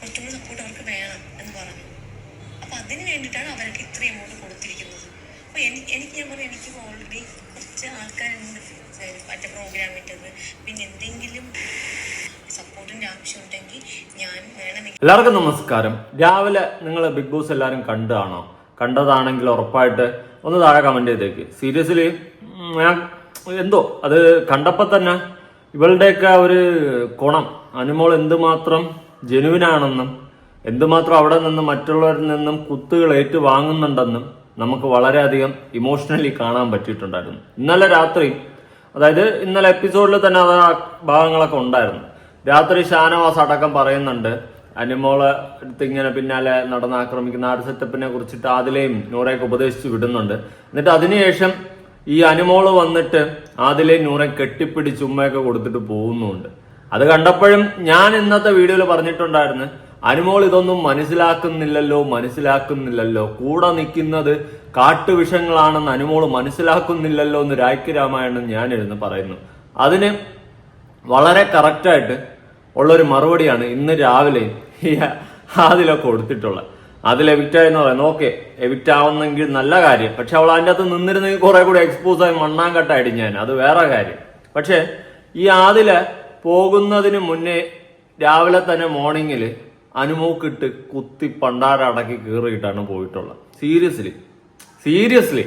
കുറച്ചുകൂടി സപ്പോർട്ട് അവർക്ക് വേണം എന്ന് പറഞ്ഞു. അപ്പൊ അതിന് വേണ്ടിയിട്ടാണ് അവർക്ക് ഇത്ര എമൗണ്ട് കൊടുത്തിരിക്കുന്നത്. അപ്പൊ എനിക്ക് എനിക്ക് ഞാൻ പറയും എനിക്ക് ഓൾറെഡി കുറച്ച് ആൾക്കാരുണ്ട് മറ്റേ പ്രോഗ്രാമിന്റെത് പിന്നെ എന്തെങ്കിലും ഞാൻ എല്ലാവർക്കും നമസ്കാരം. രാവിലെ നിങ്ങൾ ബിഗ് ബോസ് എല്ലാവരും കണ്ടതാണോ? കണ്ടതാണെങ്കിൽ ഉറപ്പായിട്ട് ഒന്ന് താഴെ കമന്റ് ചെയ്തേക്ക്. സീരിയസ്ലി ഞാൻ എന്തോ അത് കണ്ടപ്പോൾ തന്നെ ഇവളുടെയൊക്കെ ഒരു ഗുണം. അനുമോൾ എന്തുമാത്രം ജനുവിനാണെന്നും എന്തുമാത്രം അവിടെ നിന്നും മറ്റുള്ളവരിൽ നിന്നും കുത്തുകൾ ഏറ്റു വാങ്ങുന്നുണ്ടെന്നും നമുക്ക് വളരെയധികം ഇമോഷണലി കാണാൻ പറ്റിയിട്ടുണ്ടായിരുന്നു. ഇന്നലെ രാത്രി അതായത് ഇന്നലെ എപ്പിസോഡിൽ തന്നെ അത് ഭാഗങ്ങളൊക്കെ ഉണ്ടായിരുന്നു. രാത്രി ഷാനവാസ് അടക്കം പറയുന്നുണ്ട് അനിമോളെ അടുത്ത് ഇങ്ങനെ പിന്നാലെ നടന്ന് ആക്രമിക്കുന്ന ആ ഒരു സെറ്റപ്പിനെ കുറിച്ചിട്ട് ആദിലെയും നൂറയൊക്കെ ഉപദേശിച്ച് വിടുന്നുണ്ട്. എന്നിട്ട് അതിനുശേഷം ഈ അനിമോൾ വന്നിട്ട് ആദിലെയും നൂറെ കെട്ടിപ്പിടിച്ച് ഉമ്മയൊക്കെ കൊടുത്തിട്ട് പോകുന്നുണ്ട്. അത് കണ്ടപ്പോഴും ഞാൻ ഇന്നത്തെ വീഡിയോയിൽ പറഞ്ഞിട്ടുണ്ടായിരുന്നു അനുമോൾ ഇതൊന്നും മനസ്സിലാക്കുന്നില്ലല്ലോ മനസ്സിലാക്കുന്നില്ലല്ലോ. കൂടെ നിൽക്കുന്നത് കാട്ടുവിഷങ്ങളാണെന്ന് അനുമോൾ മനസ്സിലാക്കുന്നില്ലല്ലോ എന്ന് രായ്ക്ക് രാമായണം ഞാനിരുന്ന് പറയുന്നു. അതിന് വളരെ കറക്റ്റായിട്ട് ഉള്ളൊരു മറുപടിയാണ് ഇന്ന് രാവിലെ അതിലൊക്കെ കൊടുത്തിട്ടുള്ളത്. അതിൽ എവിക്റ്റ് എന്ന് പറയുന്നത് ഓക്കെ എവിക്റ്റ് ആവുന്നെങ്കിൽ നല്ല കാര്യം. പക്ഷെ അവൾ അതിന്റെ അകത്ത് നിന്നിരുന്നെങ്കിൽ കുറെ കൂടി എക്സ്പോസ് ആയി മണ്ണാങ്കട്ടായിട്ട് ഞാൻ. അത് വേറെ കാര്യം. പക്ഷേ ഈ ആദിൽ പോകുന്നതിന് മുന്നേ രാവിലെ തന്നെ മോർണിംഗിൽ അനുമോക്കിട്ട് കുത്തി പണ്ടാരടക്കി കീറിയിട്ടാണ് പോയിട്ടുള്ളത്. സീരിയസ്ലി സീരിയസ്ലി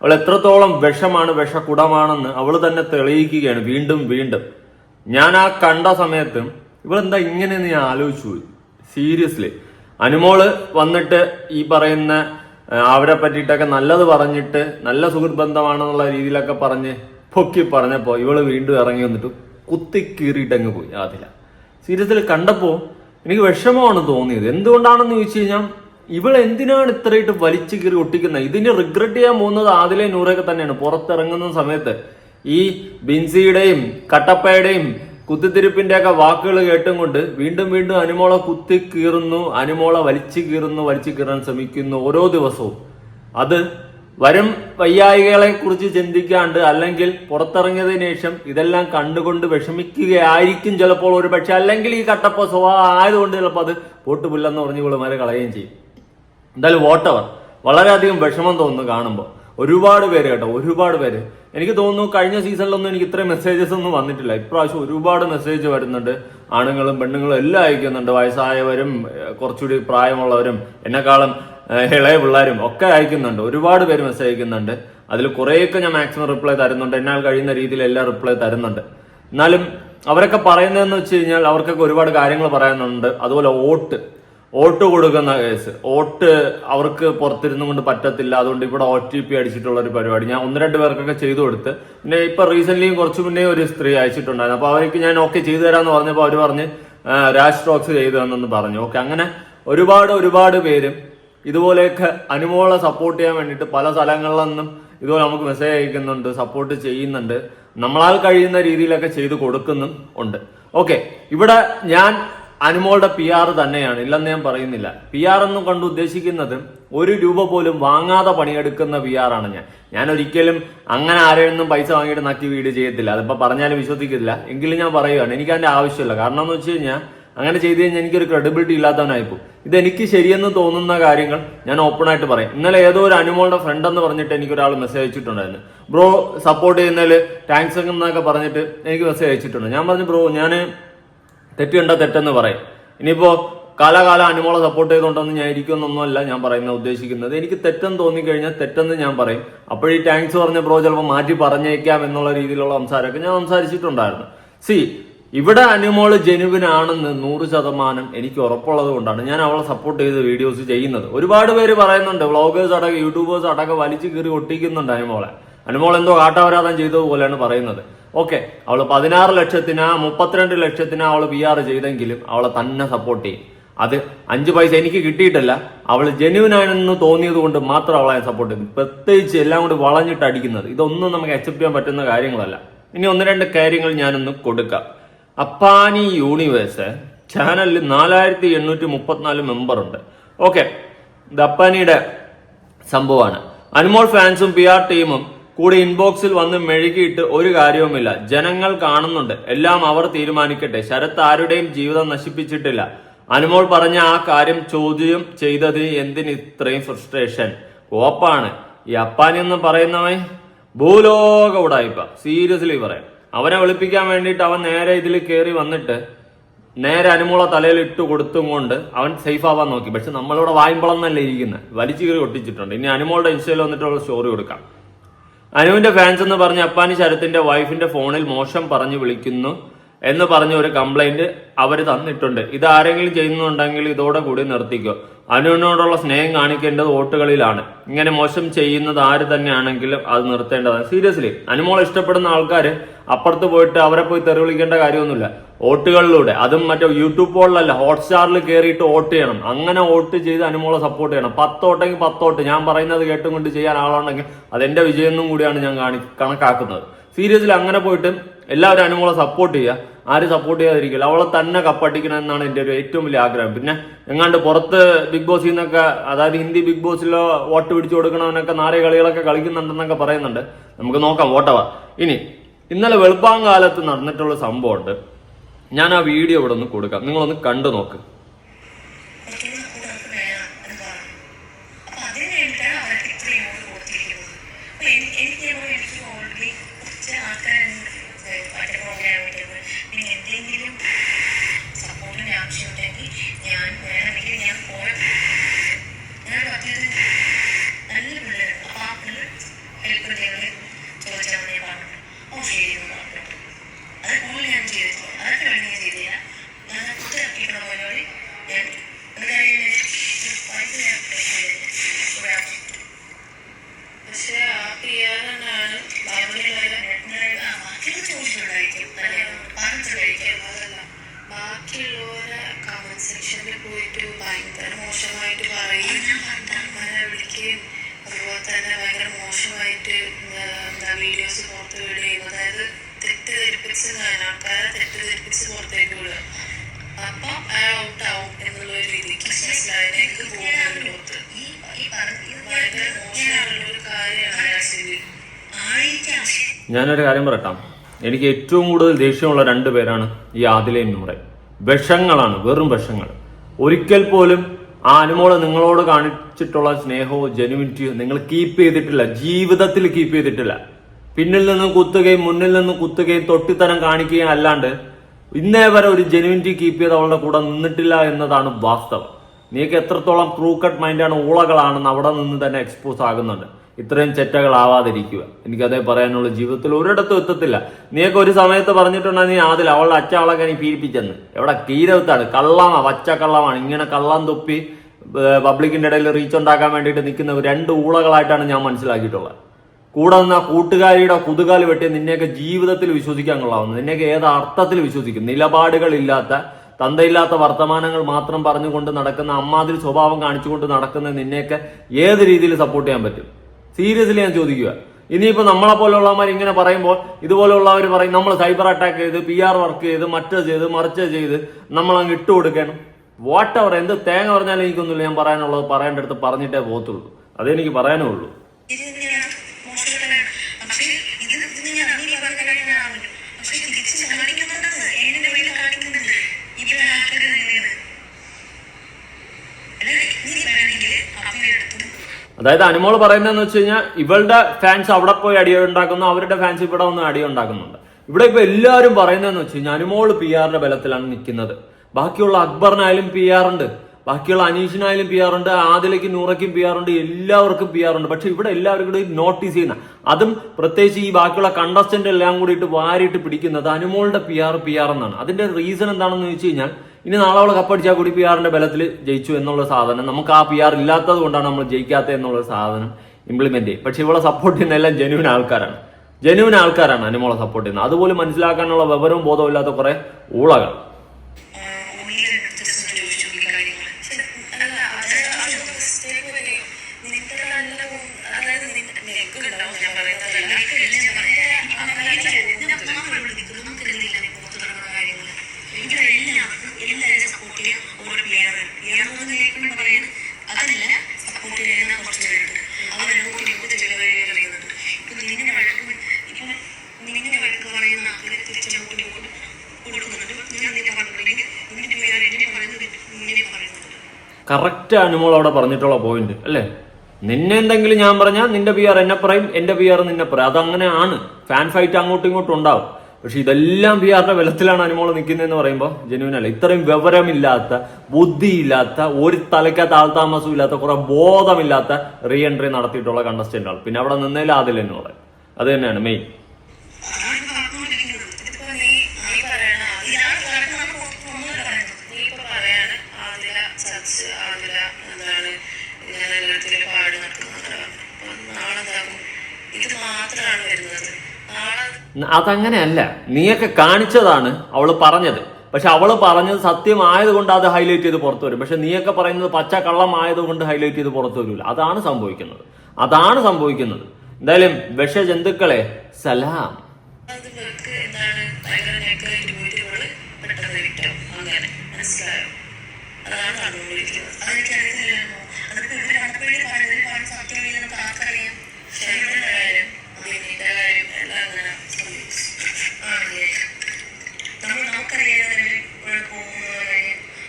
അവൾ എത്രത്തോളം വിഷമാണ് വിഷക്കുടമാണെന്ന് അവൾ തന്നെ തെളിയിക്കുകയാണ് വീണ്ടും വീണ്ടും. ഞാൻ ആ കണ്ട സമയത്ത് ഇവളെന്താ ഇങ്ങനെയെന്ന് ഞാൻ ആലോചിച്ചു പോയി. സീരിയസ്ലി അനുമോൾ വന്നിട്ട് ഈ പറയുന്ന അവരെ പറ്റിയിട്ടൊക്കെ നല്ലത് പറഞ്ഞിട്ട് നല്ല സുഹൃത്ത് ബന്ധമാണെന്നുള്ള രീതിയിലൊക്കെ പറഞ്ഞ് പൊക്കി പറഞ്ഞപ്പോ ഇവൾ വീണ്ടും ഇറങ്ങി വന്നിട്ട്. കുത്തി കീറിയിട്ടങ്ങ് പോയി അതില സീരിയസിൽ കണ്ടപ്പോ എനിക്ക് വിഷമമാണ് തോന്നിയത്. എന്തുകൊണ്ടാണെന്ന് ചോദിച്ചു കഴിഞ്ഞാൽ ഇവൾ എന്തിനാണ് ഇത്രയിട്ട് വലിച്ചു കീറി ഒട്ടിക്കുന്നത്? ഇതിന് റിഗ്രറ്റ് ചെയ്യാൻ പോകുന്നത് ആദിലെ നൂറൊക്കെ തന്നെയാണ്. പുറത്തിറങ്ങുന്ന സമയത്ത് ഈ ബിൻസിയുടെയും കട്ടപ്പയുടെയും കുത്തിത്തിരിപ്പിന്റെ ഒക്കെ വാക്കുകൾ കേട്ടും കൊണ്ട് വീണ്ടും വീണ്ടും അനുമോളെ കുത്തി കീറുന്നു അനുമോളെ വലിച്ചു കീറുന്നു വലിച്ചു കീറാൻ ശ്രമിക്കുന്നു ഓരോ ദിവസവും. അത് വരും വയ്യായികളെ കുറിച്ച് ചിന്തിക്കാണ്ട് അല്ലെങ്കിൽ പുറത്തിറങ്ങിയതിനു ശേഷം ഇതെല്ലാം കണ്ടുകൊണ്ട് വിഷമിക്കുകയായിരിക്കും ചിലപ്പോൾ ഒരു പക്ഷെ അല്ലെങ്കിൽ ഈ കട്ടപ്പ സ്വഭാവം ആയതുകൊണ്ട് ചിലപ്പോൾ അത് പൊട്ടുപുല്ലെന്ന് പറഞ്ഞു ഇവളുമാരെ കളയുകയും ചെയ്യും. എന്തായാലും വോട്ടവർ വളരെയധികം വിഷമം തോന്നുന്നു കാണുമ്പോൾ. ഒരുപാട് പേര് കേട്ടോ ഒരുപാട് പേര്. എനിക്ക് തോന്നുന്നു കഴിഞ്ഞ സീസണിലൊന്നും എനിക്ക് ഇത്രയും മെസ്സേജസ് ഒന്നും വന്നിട്ടില്ല. ഇപ്രാവശ്യം ഒരുപാട് മെസ്സേജ് വരുന്നുണ്ട്. ആണുങ്ങളും പെണ്ണുങ്ങളും എല്ലാം അയക്കുന്നുണ്ട്. വയസ്സായവരും കുറച്ചുകൂടി പ്രായമുള്ളവരും. എന്നെക്കാളും ഇളയ പിള്ളേരും ഒക്കെ അയക്കുന്നുണ്ട്. ഒരുപാട് പേര് മെസ്സേജ് അയക്കുന്നുണ്ട്. അതിൽ കുറേയൊക്കെ ഞാൻ മാക്സിമം റിപ്ലൈ തരുന്നുണ്ട്. എന്നാൽ കഴിയുന്ന രീതിയിൽ എല്ലാം റിപ്ലൈ തരുന്നുണ്ട്. എന്നാലും അവരൊക്കെ പറയുന്നതെന്ന് വെച്ച് കഴിഞ്ഞാൽ അവർക്കൊക്കെ ഒരുപാട് കാര്യങ്ങൾ പറയാനുണ്ട്. അതുപോലെ വോട്ട്. വോട്ട് കൊടുക്കുന്ന കേസ്. വോട്ട് അവർക്ക് പുറത്തിരുന്നു കൊണ്ട് പറ്റത്തില്ല. അതുകൊണ്ട് ഇവിടെ ഒ ടി പി അടിച്ചിട്ടുള്ള ഒരു പരിപാടി. ഞാൻ ഒന്ന് രണ്ട് പേർക്കൊക്കെ ചെയ്തു കൊടുത്ത്. പിന്നെ ഇപ്പൊ റീസെന്റ് കുറച്ച് മുന്നേ ഒരു സ്ത്രീ അയച്ചിട്ടുണ്ടായിരുന്നു. അപ്പൊ അവർക്ക് ഞാൻ ഓക്കെ ചെയ്തു തരാന്ന് പറഞ്ഞപ്പോൾ അവർ പറഞ്ഞ് രാജ് ടോക്സ് ചെയ്തു തന്നെന്ന് പറഞ്ഞു. ഓക്കെ അങ്ങനെ ഒരുപാട് ഒരുപാട് പേര് ഇതുപോലെയൊക്കെ അനുമോളെ സപ്പോർട്ട് ചെയ്യാൻ വേണ്ടിയിട്ട് പല സ്ഥലങ്ങളിൽ നിന്നും ഇതുപോലെ നമുക്ക് മെസ്സേജ് അയക്കുന്നുണ്ട് സപ്പോർട്ട് ചെയ്യുന്നുണ്ട്. നമ്മളാൽ കഴിയുന്ന രീതിയിലൊക്കെ ചെയ്ത് കൊടുക്കുന്നും ഉണ്ട്. ഓക്കെ ഇവിടെ ഞാൻ അനുമോളുടെ പി ആർ തന്നെയാണ്. ഇല്ലെന്ന് ഞാൻ പറയുന്നില്ല. പി ആർ എന്ന് കണ്ട് ഉദ്ദേശിക്കുന്നത് ഒരു രൂപ പോലും വാങ്ങാതെ പണിയെടുക്കുന്ന പി ആർ ആണ് ഞാൻ. ഞാൻ ഒരിക്കലും അങ്ങനെ ആരെയൊന്നും പൈസ വാങ്ങിയിട്ട് നക്കി വീട് ചെയ്യത്തില്ല. അതിപ്പോ പറഞ്ഞാലും വിശ്വസിക്കില്ല എങ്കിലും ഞാൻ പറയുകയാണ് എനിക്ക് അതിന്റെ ആവശ്യമില്ല. കാരണം എന്ന് വെച്ച് കഴിഞ്ഞാൽ അങ്ങനെ ചെയ്ത് കഴിഞ്ഞാൽ എനിക്കൊരു ക്രെഡിബിലിറ്റി ഇല്ലാത്തവനായി പോകും ഇത് എനിക്ക് ശരിയെന്ന് തോന്നുന്ന കാര്യങ്ങൾ ഞാൻ ഓപ്പൺ ആയിട്ട് പറയും. ഇന്നലെ ഏതോ ഒരു അനുമോളുടെ ഫ്രണ്ട് എന്ന് പറഞ്ഞിട്ട് എനിക്ക് ഒരാൾ മെസ്സേജ് അയച്ചിട്ടുണ്ടായിരുന്നു ബ്രോ സപ്പോർട്ട് ചെയ്യുന്നതിൽ താങ്ക്സ് എന്നൊക്കെ പറഞ്ഞിട്ട് എനിക്ക് മെസ്സേജ് അയച്ചിട്ടുണ്ട്. ഞാൻ പറഞ്ഞു ബ്രോ ഞാൻ തെറ്റ് തെറ്റെന്ന് പറയും. ഇനിയിപ്പോ കാലാകാലം അനുമോളെ സപ്പോർട്ട് ചെയ്തുകൊണ്ടൊന്നും ഞാൻ ഇരിക്കുന്നൊന്നുമല്ല ഞാൻ പറയുന്ന ഉദ്ദേശിക്കുന്നത്. എനിക്ക് തെറ്റെന്ന് തോന്നിക്കഴിഞ്ഞാൽ തെറ്റെന്ന് ഞാൻ പറയും. അപ്പോഴീ താങ്ക്സ് പറഞ്ഞ ബ്രോ ചിലപ്പോൾ മാറ്റി പറഞ്ഞേക്കാം എന്നുള്ള രീതിയിലുള്ള സംസാരമൊക്കെ ഞാൻ സംസാരിച്ചിട്ടുണ്ടായിരുന്നു. സി ഇവിടെ അനുമോൾ ജനുവിനാണെന്ന് നൂറ് ശതമാനം എനിക്ക് ഉറപ്പുള്ളത് കൊണ്ടാണ് ഞാൻ അവളെ സപ്പോർട്ട് ചെയ്ത് വീഡിയോസ് ചെയ്യുന്നത്. ഒരുപാട് പേര് പറയുന്നുണ്ട് വ്ളോഗേഴ്സ് അടക്കം യൂട്യൂബേഴ്സ് അടക്കം വലിച്ചു കീറി ഒട്ടിക്കുന്നുണ്ട് അനുമോളെ അനുമോൾ എന്തോ കാട്ടാവരാധം ചെയ്തതുപോലെയാണ് പറയുന്നത്. ഓക്കെ അവൾ പതിനാറ് ലക്ഷത്തിനാ മുപ്പത്തിരണ്ട് ലക്ഷത്തിനാ അവൾ പി ആർ ചെയ്തെങ്കിലും അവളെ തന്നെ സപ്പോർട്ട് ചെയ്യും. അത് അഞ്ച് പൈസ എനിക്ക് കിട്ടിയിട്ടല്ല അവൾ ജെന്യൂൻ ആണെന്ന് തോന്നിയത് കൊണ്ട് മാത്രം അവളെ സപ്പോർട്ട് ചെയ്തു പ്രത്യേകിച്ച് എല്ലാം കൂടി വളഞ്ഞിട്ട് അടിക്കുന്നത് ഇതൊന്നും നമുക്ക് അക്സെപ്റ്റ് ചെയ്യാൻ പറ്റുന്ന കാര്യങ്ങളല്ല. ഇനി ഒന്ന് രണ്ട് കാര്യങ്ങൾ ഞാനൊന്ന് കൊടുക്കാം. അപ്പാനി യൂണിവേഴ്സ് ചാനലിൽ നാലായിരത്തി എണ്ണൂറ്റി മുപ്പത്തിനാല് മെമ്പർ ഉണ്ട് ഓക്കെ. ഇത് അപ്പാനിയുടെ സംഭവമാണ്. അനുമോൾ ഫാൻസും പി ആർ ടീമും കൂടി ഇൻബോക്സിൽ വന്ന് മെഴുകിയിട്ട് ഒരു കാര്യവുമില്ല. ജനങ്ങൾ കാണുന്നുണ്ട്. എല്ലാം അവർ തീരുമാനിക്കട്ടെ. ശരത് ആരുടെയും ജീവിതം നശിപ്പിച്ചിട്ടില്ല. അനുമോൾ പറഞ്ഞ ആ കാര്യം ചോദ്യം ചെയ്തതിന് എന്തിന് ഇത്രയും ഫ്രസ്ട്രേഷൻ? കോപ്പാണ് ഈ അപ്പാനി എന്ന് പറയുന്നവൻ ഭൂലോക ഉടായ്പ സീരിയസ്ലി പറയാം. അവനെ വിളിപ്പിക്കാൻ വേണ്ടിയിട്ട് അവൻ നേരെ ഇതിൽ കയറി വന്നിട്ട് നേരെ അനുമൂള തലയിൽ ഇട്ട് കൊടുത്തും കൊണ്ട് അവൻ സേഫ് ആവാൻ നോക്കി. പക്ഷെ നമ്മളിവിടെ വായ്പളം എന്നല്ല ഇരിക്കുന്നത് വലിച്ചു കയറി ഒട്ടിച്ചിട്ടുണ്ട്. ഇനി അനുമോളുടെ ഇൻസ്റ്റയിൽ വന്നിട്ടുള്ള സ്റ്റോറി കൊടുക്കാം. അനുവിന്റെ ഫാൻസ് എന്ന് പറഞ്ഞ അപ്പാനി ശരത്തിന്റെ വൈഫിന്റെ ഫോണിൽ മോശം പറഞ്ഞു വിളിക്കുന്നു. എന്ന് പറഞ്ഞ ഒരു കംപ്ലൈന്റ് അവർ തന്നിട്ടുണ്ട്. ഇത് ആരെങ്കിലും ചെയ്യുന്നുണ്ടെങ്കിൽ ഇതോടെ കൂടി നിർത്തിക്കോ. അനുവിനോടുള്ള സ്നേഹം കാണിക്കേണ്ടത് വോട്ടുകളിലാണ്. ഇങ്ങനെ മോശം ചെയ്യുന്നത് ആര് തന്നെയാണെങ്കിലും അത് നിർത്തേണ്ടതാണ്. സീരിയസ്ലി അനുമോളെ ഇഷ്ടപ്പെടുന്ന ആൾക്കാർ അപ്പുറത്ത് പോയിട്ട് അവരെ പോയി തെറി വിളിക്കേണ്ട കാര്യമൊന്നുമില്ല. വോട്ടുകളിലൂടെ അതും മറ്റേ യൂട്യൂബ് പോളിലല്ല ഹോട്ട്സ്റ്റാറിൽ കയറിയിട്ട് വോട്ട് ചെയ്യണം. അങ്ങനെ വോട്ട് ചെയ്ത് അനുമോളെ സപ്പോർട്ട് ചെയ്യണം. പത്തോട്ടെങ്കിൽ പത്തോട്ട്. ഞാൻ പറയുന്നത് കേട്ടും കൊണ്ട് ചെയ്യാൻ ആളാണെങ്കിൽ അതെന്റെ വിജയം കൂടിയാണ് ഞാൻ കാണി കണക്കാക്കുന്നത്. സീരിയസ്ലി അങ്ങനെ പോയിട്ട് എല്ലാവരും അനുമോളെ സപ്പോർട്ട് ചെയ്യുക. ആരും സപ്പോർട്ട് ചെയ്യാതിരിക്കില്ല. അവളെ തന്നെ കപ്പടിക്കണം എന്നാണ് എന്റെ ഒരു ഏറ്റവും വലിയ ആഗ്രഹം. പിന്നെ എങ്ങാണ്ട് പുറത്ത് ബിഗ് ബോസിൽ നിന്നൊക്കെ അതായത് ഹിന്ദി ബിഗ് ബോസിലോ വോട്ട് പിടിച്ചു കൊടുക്കണമെന്നൊക്കെ നാരെ കളികളൊക്കെ കളിക്കുന്നുണ്ടെന്നൊക്കെ പറയുന്നുണ്ട്. നമുക്ക് നോക്കാം വോട്ടവ ഇനി ഇന്നലെ വെളുപ്പാങ്കാലത്ത് നടന്നിട്ടുള്ള സംഭവമുണ്ട്. ഞാൻ ആ വീഡിയോ ഇവിടെ ഒന്ന് കൊടുക്കാം. നിങ്ങളൊന്ന് കണ്ടു നോക്ക്. ഞാൻ ചെയ്തിട്ടില്ല അതൊക്കെ വേണ്ടി ഞാൻ ചെയ്തില്ല ഞാൻ കുത്തിറക്കിക്കണ പോലെ ഞാൻ പക്ഷെ ആ പിയാനാണ് ബാക്കിയുള്ളവരെ അതല്ല ബാക്കിയുള്ളവരെ കമന്റ് സെക്ഷനിൽ പോയിട്ട് ഭയങ്കര മോശമായിട്ട് പറയും വിളിക്കുകയും അതുപോലെ തന്നെ ഭയങ്കര മോശമായിട്ട് എന്താ വീഡിയോസ് പുറത്ത് ഞാനൊരു കാര്യം പറയട്ടാം. എനിക്ക് ഏറ്റവും കൂടുതൽ ദേഷ്യമുള്ള രണ്ട് പേരാണ് ഈ ആദിലയും നൂറെ വിഷങ്ങളാണ് വെറും വിഷങ്ങൾ. ഒരിക്കൽ പോലും ആ അനുമോൾ നിങ്ങളോട് കാണിച്ചിട്ടുള്ള സ്നേഹവും ജെനുവിനിറ്റിയോ നിങ്ങൾ കീപ്പ് ചെയ്തിട്ടില്ല. ജീവിതത്തിൽ കീപ്പ് ചെയ്തിട്ടില്ല. പിന്നിൽ നിന്നും കുത്തുകയും മുന്നിൽ നിന്നും കുത്തുകയും തൊട്ടിത്തരം കാണിക്കുകയും അല്ലാണ്ട് ഇന്നേ വരെ ഒരു ജെനുവിനിറ്റി കീപ്പ് ചെയ്ത് അവളുടെ കൂടെ നിന്നിട്ടില്ല എന്നതാണ് വാസ്തവം. നീക്ക് എത്രത്തോളം ക്രൂക്കട്ട് മൈൻഡാണ് ഊളകളാണെന്ന് അവിടെ നിന്ന് തന്നെ എക്സ്പോസ് ആകുന്നുണ്ട്. ഇത്രയും ചെറ്റകളാവാതിരിക്കുക. എനിക്കതേ പറയാനുള്ള ജീവിതത്തിൽ ഒരിടത്തും എത്തത്തില്ല. നീയൊക്കെ ഒരു സമയത്ത് പറഞ്ഞിട്ടുണ്ടെങ്കിൽ നീ ആദിൽ അവളുടെ അച്ഛ അവളൊക്കെ നീ പീഡിപ്പിച്ചെന്ന്. എവിടെ കീരവത്താണ്? കള്ളമാ വച്ച കള്ളമാണ്. ഇങ്ങനെ കള്ളം തൊപ്പി പബ്ലിക്കിന്റെ ഇടയിൽ റീച്ച് ഉണ്ടാക്കാൻ വേണ്ടിയിട്ട് നിൽക്കുന്ന രണ്ട് ഊളകളായിട്ടാണ് ഞാൻ മനസ്സിലാക്കിയിട്ടുള്ളത്. കൂടെ നിന്ന് ആ കൂട്ടുകാരിയുടെ കുതുകാൽ വെട്ടി നിന്നെയൊക്കെ ജീവിതത്തിൽ വിശ്വസിക്കാൻ കൊള്ളാവുന്നു നിന്നെയൊക്കെ ഏത് അർത്ഥത്തിൽ വിശ്വസിക്കും? നിലപാടുകളില്ലാത്ത തന്തയില്ലാത്ത വർത്തമാനങ്ങൾ മാത്രം പറഞ്ഞുകൊണ്ട് നടക്കുന്ന അമ്മാതിരി സ്വഭാവം കാണിച്ചുകൊണ്ട് നടക്കുന്ന നിന്നെയൊക്കെ ഏത് രീതിയിൽ സപ്പോർട്ട് ചെയ്യാൻ പറ്റും? സീരിയസ്ലി ഞാൻ ചോദിക്കുക. ഇനിയിപ്പോ നമ്മളെ പോലുള്ളവന്മാർ ഇങ്ങനെ പറയുമ്പോൾ ഇതുപോലുള്ളവർ പറയും നമ്മൾ സൈബർ അറ്റാക്ക് ചെയ്ത് പി ആർ വർക്ക് ചെയ്ത് മറ്റേ ചെയ്ത് മറിച്ച് ചെയ്ത് നമ്മൾ അങ്ങ് ഇട്ട് കൊടുക്കണം. വാട്ട് അവർ എന്ത് തേങ്ങ പറഞ്ഞാലും എനിക്കൊന്നുമില്ല ഞാൻ പറയാനുള്ളത് പറയേണ്ട അടുത്ത് പറഞ്ഞിട്ടേ പോകത്തുള്ളൂ. അതെനിക്ക് പറയാനേ ഉള്ളൂ പക്ഷേ ഇത് ഇത് ഞാൻ അന്നേ അതായത് അനുമോൾ പറയുന്നതെന്ന് വെച്ച് കഴിഞ്ഞാൽ ഇവളുടെ ഫാൻസ് അവിടെ പോയി അടി ഉണ്ടാക്കുന്നു അവരുടെ ഫാൻസ് ഇവിടെ വന്ന് അടി ഉണ്ടാക്കുന്നുണ്ട്. ഇവിടെ ഇപ്പൊ എല്ലാവരും പറയുന്നതെന്ന് വെച്ച് കഴിഞ്ഞാൽ അനുമോൾ പി ആറിന്റെ ബലത്തിലാണ് നിൽക്കുന്നത് ബാക്കിയുള്ള അക്ബറിനായാലും പി ആർ ഉണ്ട്. ബാക്കിയുള്ള അനീഷിനായാലും പി ആർ ഉണ്ട് നൂറയ്ക്കും പി ആർ ഉണ്ട് എല്ലാവർക്കും പി ആർ ഉണ്ട്. പക്ഷെ ഇവിടെ എല്ലാവരും കൂടി നോട്ടീസ് ചെയ്യുന്ന അതും പ്രത്യേകിച്ച് ഈ ബാക്കിയുള്ള കണ്ടസ്റ്റന്റ് എല്ലാം കൂടിയിട്ട് വാരിയിട്ട് പിടിക്കുന്നത് അനുമോളുടെ പി ആർ പി ആർ എന്നാണ്. അതിന്റെ റീസൺ എന്താണെന്ന് വെച്ച് കഴിഞ്ഞാൽ ഇനി നാളെ അവളെ കപ്പടിച്ചാൽ കൂടി പി ആറിന്റെ ബലത്തിൽ ജയിച്ചു എന്നുള്ള സാധനം. നമുക്ക് ആ പി ആർ ഇല്ലാത്തത് കൊണ്ടാണ് നമ്മൾ ജയിക്കാത്തത് എന്നുള്ള സാധനം ഇംപ്ലിമെന്റ് ചെയ്യും. പക്ഷെ ഇവളെ സപ്പോർട്ട് ചെയ്യുന്ന എല്ലാം ജെനുവിൻ ആൾക്കാരാണ്. ജെനുവിൻ ആൾക്കാരാണ് അനുമോളെ സപ്പോർട്ട് ചെയ്യുന്നത്. അതുപോലെ മനസ്സിലാക്കാനുള്ള വിവരവും ബോധവും ഇല്ലാത്ത കുറെ ഊളകൾ ഉള്ളിലെടുത്ത് ചോദിച്ചു ഈ കാര്യങ്ങൾ അല്ല അത് അതൊക്കെ mistake വരെ നിന്റെ നല്ല അതായത് നിന്റെ നിനക്ക് ഉണ്ടാവും ഞാൻ പറയുന്നതല്ല കൊടുക്കുന്നുണ്ട് ഞാൻ നിന്നെ പറഞ്ഞിട്ടുണ്ടെങ്കിൽ നിന്റെ പേര് എന്നെ പറയുന്നത് കറക്റ്റ് അനുമോൾ അവിടെ പറഞ്ഞിട്ടുള്ള പോയിന്റ് അല്ലേ? നിന്നെ എന്തെങ്കിലും ഞാൻ പറഞ്ഞാൽ നിന്റെ പി എന്നെ പറയും എന്റെ പി നിന്നെ പറയും. അതങ്ങനെയാണ് ഫാൻ ഫൈറ്റ് അങ്ങോട്ടും ഇങ്ങോട്ടും ഉണ്ടാവും. പക്ഷെ ഇതെല്ലാം പി ബലത്തിലാണ് അനുമോൾ നിൽക്കുന്നതെന്ന് പറയുമ്പോൾ ജനുവിൻ അല്ല ഇത്രയും വിവരമില്ലാത്ത ബുദ്ധിയില്ലാത്ത ഒരു തലയ്ക്കകത്ത് ആൾതാമസവും ഇല്ലാത്ത കുറെ ബോധമില്ലാത്ത റീ എൻട്രി നടത്തിയിട്ടുള്ള കണ്ടസ്റ്റന്റാണ് പിന്നെ അവിടെ നിന്നേലും എന്ന് പറയും. അത് തന്നെയാണ് മെയിൻ അതാണ് പറഞ്ഞുകൊണ്ടിരിക്കുന്നത്. ഇതിപ്പോ നീ നീ പറയണ ഇതാണ് കാരണം നമ്മൾ ഒന്നുമില്ല പറയുന്നത്. നീ ഇപ്പൊ പറയാണ് ആദില ചർച്ച് ആദില എന്താണ് ഇങ്ങനെ എല്ലാത്തിലും പാടി നടക്കുന്നത് അപ്പൊ നാളെ എന്താകും ഇത് മാത്രമാണ് വരുന്നത് നാളെ അതങ്ങനെയല്ല. നീയൊക്കെ കാണിച്ചതാണ് അവൾ പറഞ്ഞത്. പക്ഷെ അവൾ പറഞ്ഞത് സത്യമായതുകൊണ്ട് അത് ഹൈലൈറ്റ് ചെയ്ത് പുറത്തു വരും. പക്ഷെ നീയൊക്കെ പറയുന്നത് പച്ച കള്ളമായതുകൊണ്ട് ഹൈലൈറ്റ് ചെയ്ത് പുറത്തു വരില്ല അതാണ് സംഭവിക്കുന്നത്. അതാണ് സംഭവിക്കുന്നത്. എന്തായാലും വിഷജന്തുക്കളെ സലാം. അത് വെക്ക് എന്താണ് ഇവിടെ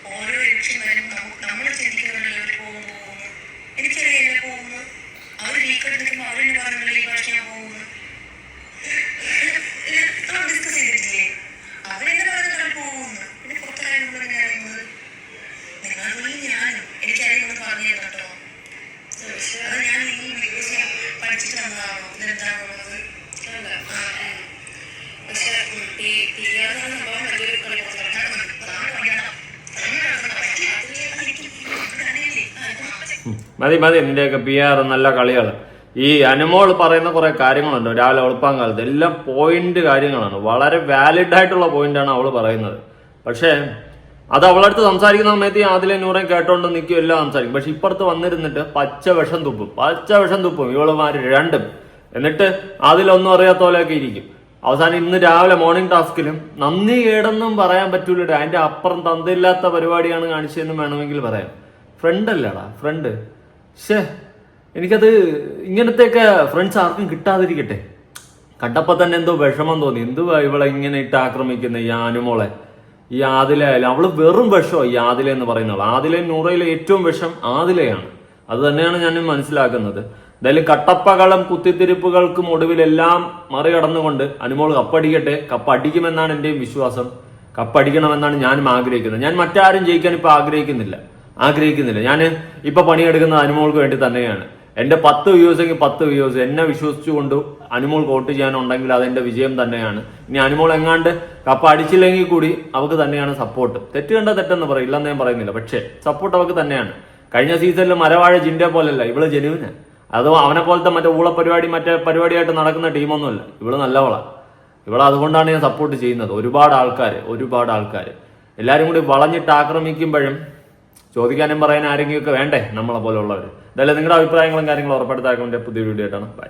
ഓരോ ലക്ഷ്യം വരും. നമ്മൾ ചിന്തിക്കുന്നുണ്ടല്ലോ മതി മതി നിന്റെയൊക്കെ പി ആർ നല്ല കളികൾ ഈ അനുമോൾ പറയുന്ന കുറെ കാര്യങ്ങളുണ്ട്. രാവിലെ എളുപ്പം കാലത്ത് എല്ലാം പോയിന്റ് കാര്യങ്ങളാണ്. വളരെ വാലിഡ് ആയിട്ടുള്ള പോയിന്റാണ് അവൾ പറയുന്നത്. പക്ഷേ അത് അവളടുത്ത് സംസാരിക്കുന്ന സമയത്ത് ആദിലെ നൂറേം കേട്ടോണ്ട് നിൽക്കും എല്ലാം സംസാരിക്കും. പക്ഷെ ഇപ്പുറത്ത് വന്നിരുന്നിട്ട് പച്ച വിഷം തുപ്പും. പച്ച വിഷം തുപ്പും. ഇവളുമാര് രണ്ടും. എന്നിട്ട് അതിലൊന്നും അറിയാത്ത പോലെയൊക്കെ ഇരിക്കും. അവസാനം ഇന്ന് രാവിലെ മോർണിംഗ് ടാസ്കിലും നന്ദി കേടെന്നും പറയാൻ പറ്റൂല അതിന്റെ അപ്പുറം തന്തില്ലാത്ത പരിപാടിയാണ് കാണിച്ചതെന്നും വേണമെങ്കിൽ പറയാം. ഫ്രണ്ട് അല്ലടാ ഫ്രണ്ട് ഷേ എനിക്കത് ഇങ്ങനത്തെയൊക്കെ ഫ്രണ്ട്സ് ആർക്കും കിട്ടാതിരിക്കട്ടെ. കണ്ടപ്പോ തന്നെ എന്തോ വിഷമം തോന്നി. എന്തുവാ ഇവളെ ഇങ്ങനെ ഇട്ട് ആക്രമിക്കുന്ന ഈ ആനുമോളെ ഈ ആദിലയായാലും അവൾ വെറും വിഷമോ ഈ ആദില എന്ന് പറയുന്നത് ആദില നൂറയിലെ ഏറ്റവും വിഷം ആദിലയാണ്. അത് തന്നെയാണ് ഞാൻ മനസ്സിലാക്കുന്നത്. എന്തായാലും കട്ടപ്പകളും കുത്തിത്തിരിപ്പുകൾക്കും ഒടുവിലെല്ലാം മറികടന്നുകൊണ്ട് അനുമോൾ കപ്പടിക്കട്ടെ. കപ്പടിക്കുമെന്നാണ് എന്റെയും വിശ്വാസം. കപ്പടിക്കണമെന്നാണ് ഞാനും ആഗ്രഹിക്കുന്നത്. ഞാൻ മറ്റാരും ജയിക്കാൻ ഇപ്പൊ ആഗ്രഹിക്കുന്നില്ല. ആഗ്രഹിക്കുന്നില്ല. ഞാൻ ഇപ്പൊ പണിയെടുക്കുന്ന അനുമോൾക്ക് വേണ്ടി തന്നെയാണ്. എന്റെ പത്ത് വ്യൂസ് എങ്കിൽ പത്ത് വ്യൂസ് എന്നെ വിശ്വസിച്ചുകൊണ്ട് അനുമോൾ വോട്ട് ചെയ്യാനുണ്ടെങ്കിൽ അതെന്റെ വിജയം തന്നെയാണ്. ഇനി അനുമോൾ എങ്ങാണ്ട് കപ്പ അടിച്ചില്ലെങ്കിൽ കൂടി അവക്ക് തന്നെയാണ് സപ്പോർട്ട് തെറ്റ് കണ്ട തെറ്റെന്ന് പറയും. ഇല്ലെന്ന് ഞാൻ പറയുന്നില്ല. പക്ഷേ സപ്പോർട്ട് അവക്ക് തന്നെയാണ്. കഴിഞ്ഞ സീസണിൽ മരവാഴ ജിന്റെ പോലല്ല. ഇവൾ ജനുവിന്. അതോ അവനെ പോലത്തെ മറ്റേ ഊള പരിപാടി മറ്റേ പരിപാടിയായിട്ട് നടക്കുന്ന ടീമൊന്നുമല്ല. ഇവൾ നല്ലവളാണ് ഇവളെ അതുകൊണ്ടാണ് ഞാൻ സപ്പോർട്ട് ചെയ്യുന്നത്. ഒരുപാട് ആൾക്കാർ ഒരുപാട് ആൾക്കാർ എല്ലാവരും കൂടി വളഞ്ഞിട്ട് ആക്രമിക്കുമ്പോഴും ചോദിക്കാനും പറയാൻ ആരെങ്കിലുമൊക്കെ വേണ്ടേ നമ്മളെ പോലുള്ളവർ എന്തായാലും നിങ്ങളുടെ അഭിപ്രായങ്ങളും കാര്യങ്ങളും ഉറപ്പെടുത്താൻ പുതിയ വീഡിയോ ആയിട്ടാണ്. ബൈ